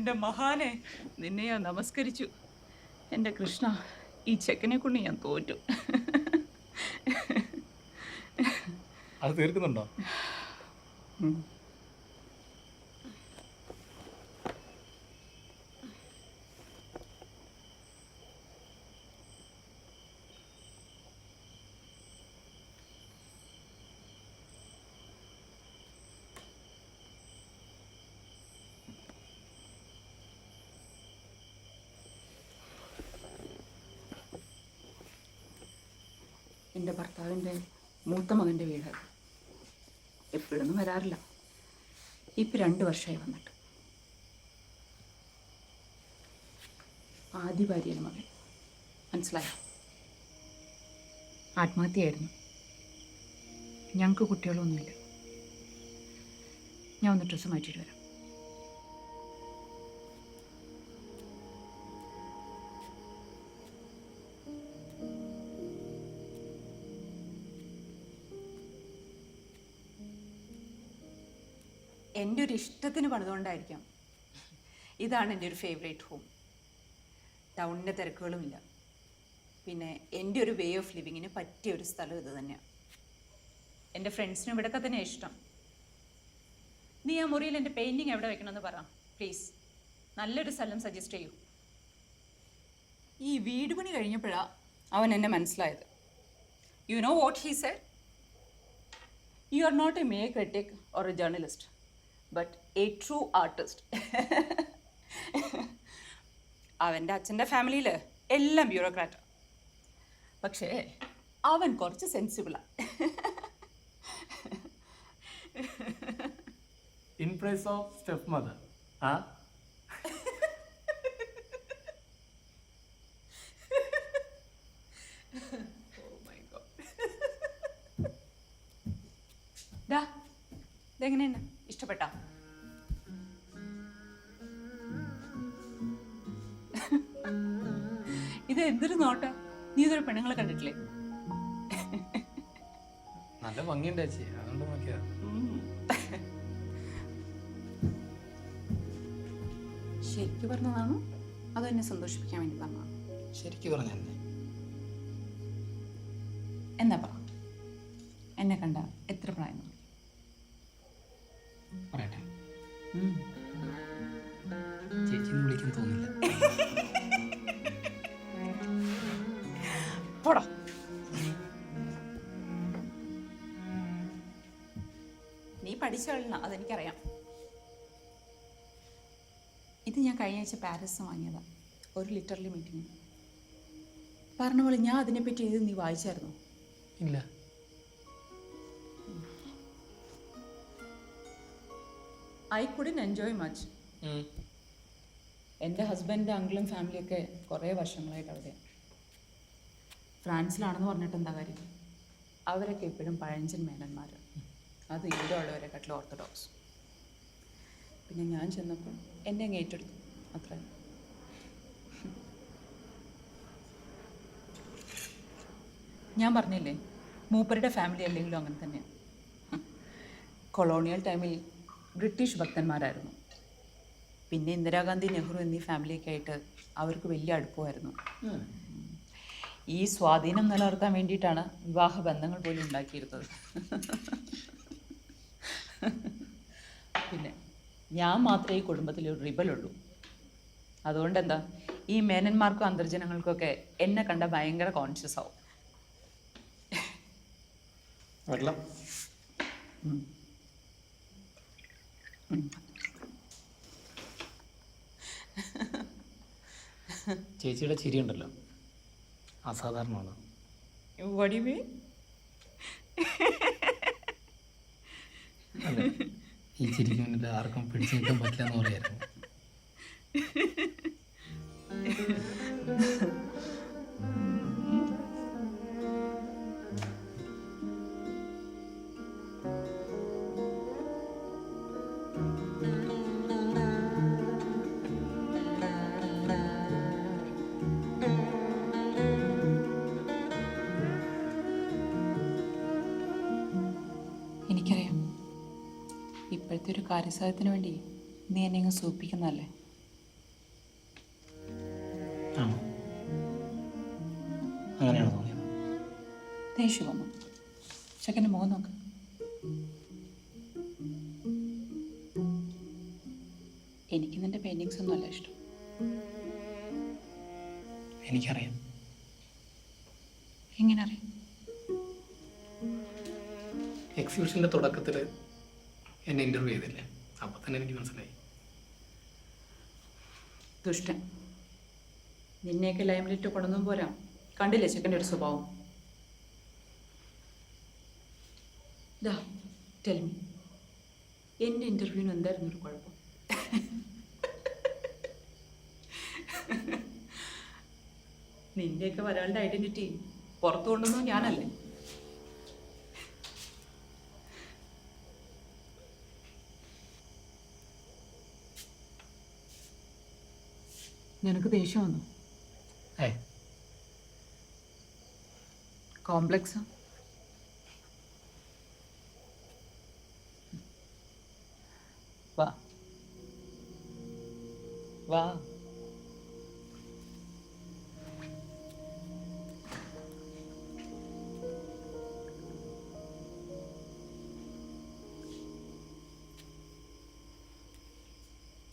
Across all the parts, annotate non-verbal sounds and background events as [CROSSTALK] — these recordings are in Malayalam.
എന്റെ മഹാനെ നിന്നെ ഞാൻ നമസ്കരിച്ചു. എന്റെ കൃഷ്ണ ഈ ചെക്കനെ കൊണ്ട് ഞാൻ തോറ്റു. അത് തീർക്കുന്നുണ്ടോ? എന്റെ ഭർത്താവിന്റെ മൂത്ത മകന്റെ വീട്. എപ്പോഴൊന്നും വരാറില്ല. ഇപ്പം രണ്ട് വർഷമായി വന്നിട്ട്. ആദ്യ ഭാര്യയുടെ മകൻ. മനസ്സിലായോ? ആത്മഹത്യയായിരുന്നു. ഞങ്ങൾക്ക് കുട്ടികളൊന്നുമില്ല. ഞാൻ ഒന്ന് ഡ്രസ്സ് മാറ്റിയിട്ട് വരാം. എന്റെ ഒരു ഇഷ്ടത്തിന് പണിതുകൊണ്ടായിരിക്കാം. ഇതാണ് എന്റെ ഒരു ഫേവറേറ്റ് ഹോം ടൗണിന്റെ തിരക്കുകളുമില്ല. പിന്നെ എന്റെ ഒരു വേ ഓഫ് ലിവിങ്ങിന് പറ്റിയ ഒരു സ്ഥലം ഇത് തന്നെയാണ് എന്റെ ഫ്രണ്ട്സിനും ഇവിടെയൊക്കെ തന്നെ ഇഷ്ടം. നീ ആ മുറിയിൽ എന്റെ പെയിന്റിങ് എവിടെ വെക്കണമെന്ന് പറ പ്ലീസ് നല്ലൊരു സ്ഥലം സജസ്റ്റ് ചെയ്യൂ. ഈ വീട് പണി കഴിഞ്ഞപ്പോഴാണ് അവൻ എന്നെ മനസ്സിലായത്. You know what he said you are not a mere critic or a journalist, but a true artist [LAUGHS] അവന്റെ അച്ഛന്റെ ഫാമിലിയിൽ എല്ലാം ബ്യൂറോക്രാറ്റ് പക്ഷേ അവൻ കുറച്ച് സെൻസിബിളാണ് in price of stepmother ആ? എങ്ങനെയാണ് ഇതെങ്ങനെയുണ്ട്? ഇത് എന്തൊരു നോട്ട? നീ ഇതൊരു പെണ്ണുങ്ങളെ കണ്ടിട്ടില്ലേ? നല്ല ഭംഗിയുണ്ട് ചേച്ചി. അതുകൊണ്ട് നോക്കിയാ ശരിക്ക് പറഞ്ഞതാണോ? അതോ എന്നെ സന്തോഷിപ്പിക്കാൻ വേണ്ടി പറഞ്ഞു ശരിക്ക് പറഞ്ഞ എന്നാ. പറ. എന്നെ കണ്ട എത്ര പ്രായം? പറയട്ടെ. ചേച്ചി വിളിക്കാൻ തോന്നില്ല പോടാ. നീ പഠിച്ചോളണം അതെനിക്കറിയാം. ഇത് ഞാൻ കഴിഞ്ഞ ആഴ്ച പാരീസിൽ വാങ്ങിയതാ ഒരു ലിറ്ററിലെ മീറ്റിംഗ്. പറഞ്ഞ പോലെ ഞാൻ അതിനെപ്പറ്റി എഴുതി നീ വായിച്ചായിരുന്നു? ഇല്ല. ഐ കുഡിൻ എൻജോയ് മച്ച് എന്റെ ഹസ്ബൻഡിന്റെ അങ്കിളും ഫാമിലിയൊക്കെ കുറേ വർഷങ്ങളായിട്ട് അവിടെയാണ് ഫ്രാൻസിലാണെന്ന് പറഞ്ഞിട്ട് എന്താ കാര്യം? അവരൊക്കെ എപ്പോഴും പഴഞ്ചൻ മേനന്മാർ അത് ഇവിടെ ഉള്ളവരെക്കാട്ടിലും ഓർത്തഡോക്സ്. പിന്നെ ഞാൻ ചെന്നപ്പോൾ എന്നെ അങ്ങ് ഏറ്റെടുത്തു. അത്ര. ഞാൻ പറഞ്ഞില്ലേ മൂപ്പരുടെ ഫാമിലി അല്ലെങ്കിലും അങ്ങനെ തന്നെയാണ് കൊളോണിയൽ ടൈമിൽ ബ്രിട്ടീഷ് ഭക്തന്മാരായിരുന്നു. പിന്നെ ഇന്ദിരാഗാന്ധി നെഹ്റു എന്നീ ഫാമിലിയൊക്കെ ആയിട്ട് അവർക്ക് വലിയ അടുപ്പമായിരുന്നു. ഈ സ്വാധീനം നിലനിർത്താൻ വേണ്ടിയിട്ടാണ് വിവാഹ ബന്ധങ്ങൾ പോലും ഉണ്ടാക്കിയിരുന്നത്. പിന്നെ ഞാൻ മാത്രമേ ഈ കുടുംബത്തിൽ ഒരു റിബലുള്ളൂ അതുകൊണ്ട് എന്താ ഈ മേനന്മാർക്കും അന്തർജനങ്ങൾക്കൊക്കെ എന്നെ കണ്ട ഭയങ്കര കോൺഷ്യസ് ആവും. വെള്ളം. ചേച്ചിയുടെ ചിരി ഉണ്ടല്ലോ അസാധാരണമാണ്. അല്ല ഈ ചിരിക്ക് മുന്നിൽ ആർക്കും പിടിച്ചു നിൽക്കാൻ പറ്റില്ല എന്ന് പറയായിരുന്നു. [LAUGHS] കാര്യസാധ്യത്തിന് വേണ്ടി നീ എന്നെ അങ്ങ് സൂപ്പിക്കുന്നതല്ലേ? ആണോ? അങ്ങനെയാണോ തോന്നിയത്? ദേഷ്യം വന്നു. ചെക്കന്റെ മുഖം നോക്ക്. എനിക്ക് നിന്റെ പെയിന്റിങ്സ് ഒന്നും അല്ല ഇഷ്ടം. എനിക്കറിയാം. എങ്ങനെ അറിയാം എക്സിബിഷന്റെ തുടക്കത്തിൽ എന്നെ ഇന്റർവ്യൂ ചെയ്തില്ലേ? അപ്പോൾ തന്നെ എനിക്ക് മനസ്സിലായി. ദുഷ്ടൻ. നിന്നെയൊക്കെ ലൈംലിറ്റ് കൊണ്ടൊന്നും പോരാ. കണ്ടില്ലേ ചെക്കന്റെ ഒരു സ്വഭാവം? ദാ ടെൽമി എന്റെ ഇന്റർവ്യൂവിന് എന്തായിരുന്നു ഒരു കുഴപ്പം? നിന്റെയൊക്കെ ഒരാളുടെ ഐഡന്റിറ്റി പുറത്തു കൊണ്ടുവന്നു ഞാനല്ലേ? നിനക്ക് ദേഷ്യം വന്നു. ഏ? കോംപ്ലക്സ്. വാ. വാ.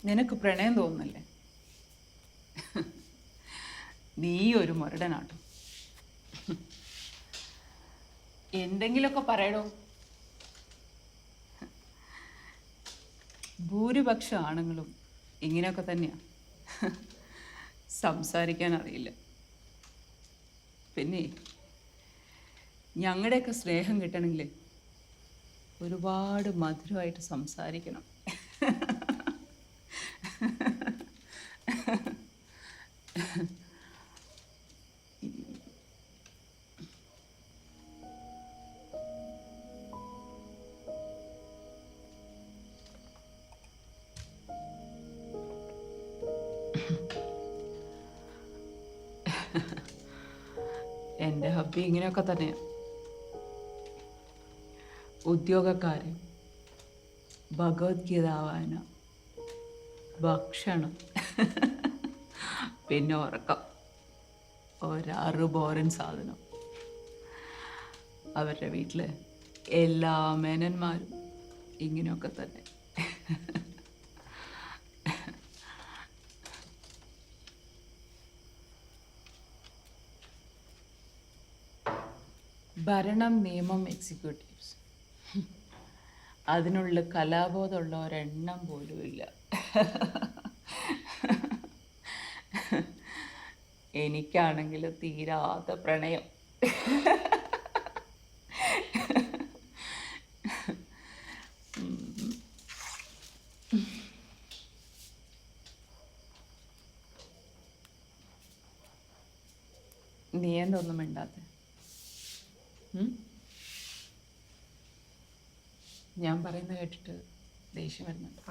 നിനക്ക് പ്രണയം തോന്നുന്നല്ലേ? നീ ഒരു മുരടനാട്ടോ എന്തെങ്കിലുമൊക്കെ പറയടോ. ഭൂരിപക്ഷം ആണുങ്ങളും ഇങ്ങനെയൊക്കെ തന്നെയാണ് സംസാരിക്കാൻ അറിയില്ല. പിന്നെ ഞങ്ങളുടെയൊക്കെ സ്നേഹം കിട്ടണമെങ്കിൽ ഒരുപാട് മധുരമായിട്ട് സംസാരിക്കണം. എന്റെ ഹബ്ബി ഇങ്ങനെയൊക്കെ തന്നെയാണ് ഉദ്യോഗക്കാരൻ ഭഗവത്ഗീത വായന ഭക്ഷണം പിന്നെ ഉറക്കം. ഒരാറ് ബോറൻ സാധനം. അവരുടെ വീട്ടിൽ എല്ലാ മേനന്മാരും ഇങ്ങനെയൊക്കെ തന്നെ. ഭരണം നിയമം എക്സിക്യൂട്ടീവ്സ് അതിനുള്ള കലാബോധമുള്ള ഒരെണ്ണം പോലും ഇല്ല. എനിക്കാണെങ്കിൽ തീരാത്ത പ്രണയം. നീ എന്തൊന്നും മിണ്ടാത്തെ? ഞാൻ പറയുന്നത് കേട്ടിട്ട് ദേഷ്യം വരുന്നുണ്ട്.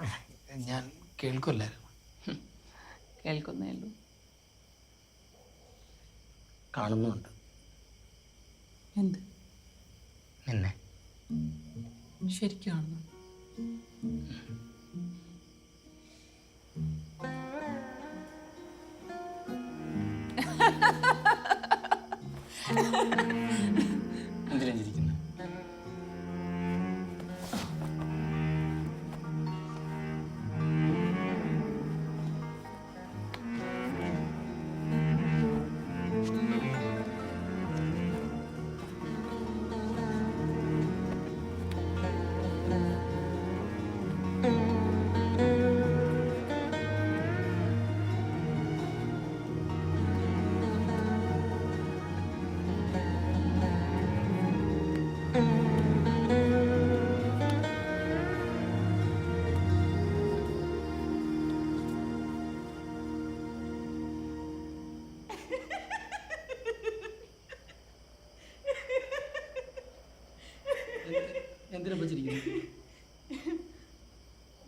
ഞാൻ കേൾക്കില്ലായിരുന്നു കേൾക്കുന്നേ ഉള്ളൂ. കാണുന്നുണ്ട്. എന്ത്? നിന്നെ. ശരിക്കും കാണുന്നു. എന്തിനാ [LAUGHS]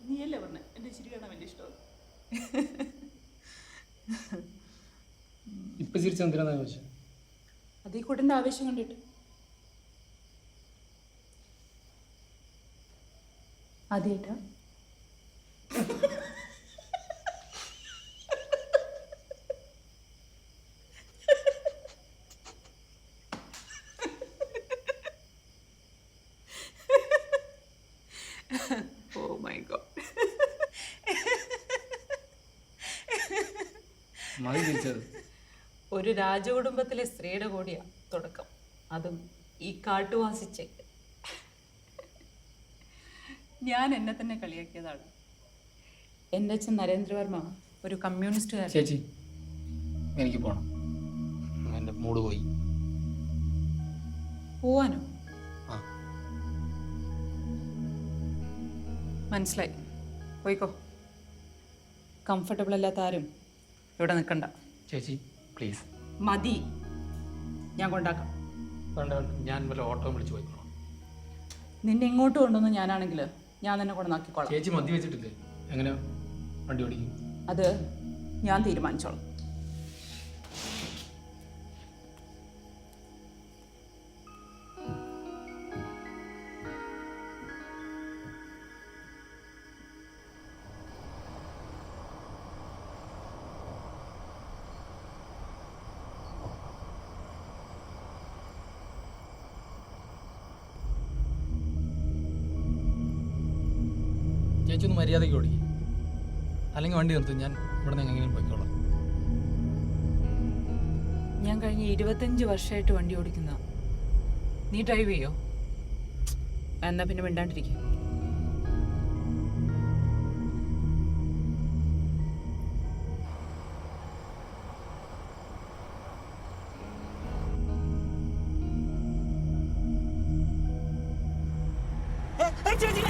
നീയല്ലേ പറഞ്ഞ? എന്റെ ചിരി കാണാൻ വലിയ ഇഷ്ടം. ഇപ്പൊ ചിരിച്ച എന്തിനാ ചോദിച്ചത് അത് ഈ ആവേശം കണ്ടിട്ട്. അതേട്ടാ ഓ മൈ ഗോഡ് മതി തിരിച്ചത് ഒരു രാജകുടുംബത്തിലെ സ്ത്രീയുടെ കൂടിയാ തുടക്കം. അതും ഈ കാട്ടുവാസിച്ചേക്ക് ഞാൻ എന്നെ തന്നെ കളിയാക്കിയതാണ്. എന്റെ അച്ഛൻ നരേന്ദ്രവർമ്മ ഒരു കമ്മ്യൂണിസ്റ്റുകാരൻ. ചേച്ചി എനിക്ക് പോണം. എന്റെ മൂഡ് പോയി. പോവാനോ? മനസ്സിലായി. പോയിക്കോ. കംഫർട്ടബിൾ അല്ലാത്ത ആരും ഇവിടെ നിൽക്കണ്ട ചേച്ചി പ്ലീസ് മതി. ഞാൻ കൊണ്ടാക്കാം. വേണ്ട വേണ്ട. ഞാൻ വല്ല ഓട്ടോ വിളിച്ച് പോയിക്കോളാം നിന്നെ ഇങ്ങോട്ട് കൊണ്ടുവന്ന് ഞാനാണെങ്കിൽ ഞാൻ തന്നെ കൊണ്ടുവന്നാക്കിക്കോളാം ചേച്ചി മദ്യ വെച്ചിട്ടില്ലേ? എങ്ങനെ? വണ്ടി ഓടിക്കും. അത് ഞാൻ തീരുമാനിച്ചോളാം. ചേച്ചി ഒന്ന് മര്യാദയ്ക്ക് ഓടി അല്ലെങ്കിൽ വണ്ടി നിർത്തും ഞാൻ ഇവിടെ നിന്ന് എങ്ങനെയും പോയിക്കോളാം. ഞാൻ കഴിഞ്ഞ ഇരുപത്തഞ്ച് വർഷമായിട്ട് വണ്ടി ഓടിക്കുന്ന. നീ ഡ്രൈവ് ചെയ്യോ? എന്നാ പിന്നെ മിണ്ടാണ്ടിരിക്കും. ചേച്ചി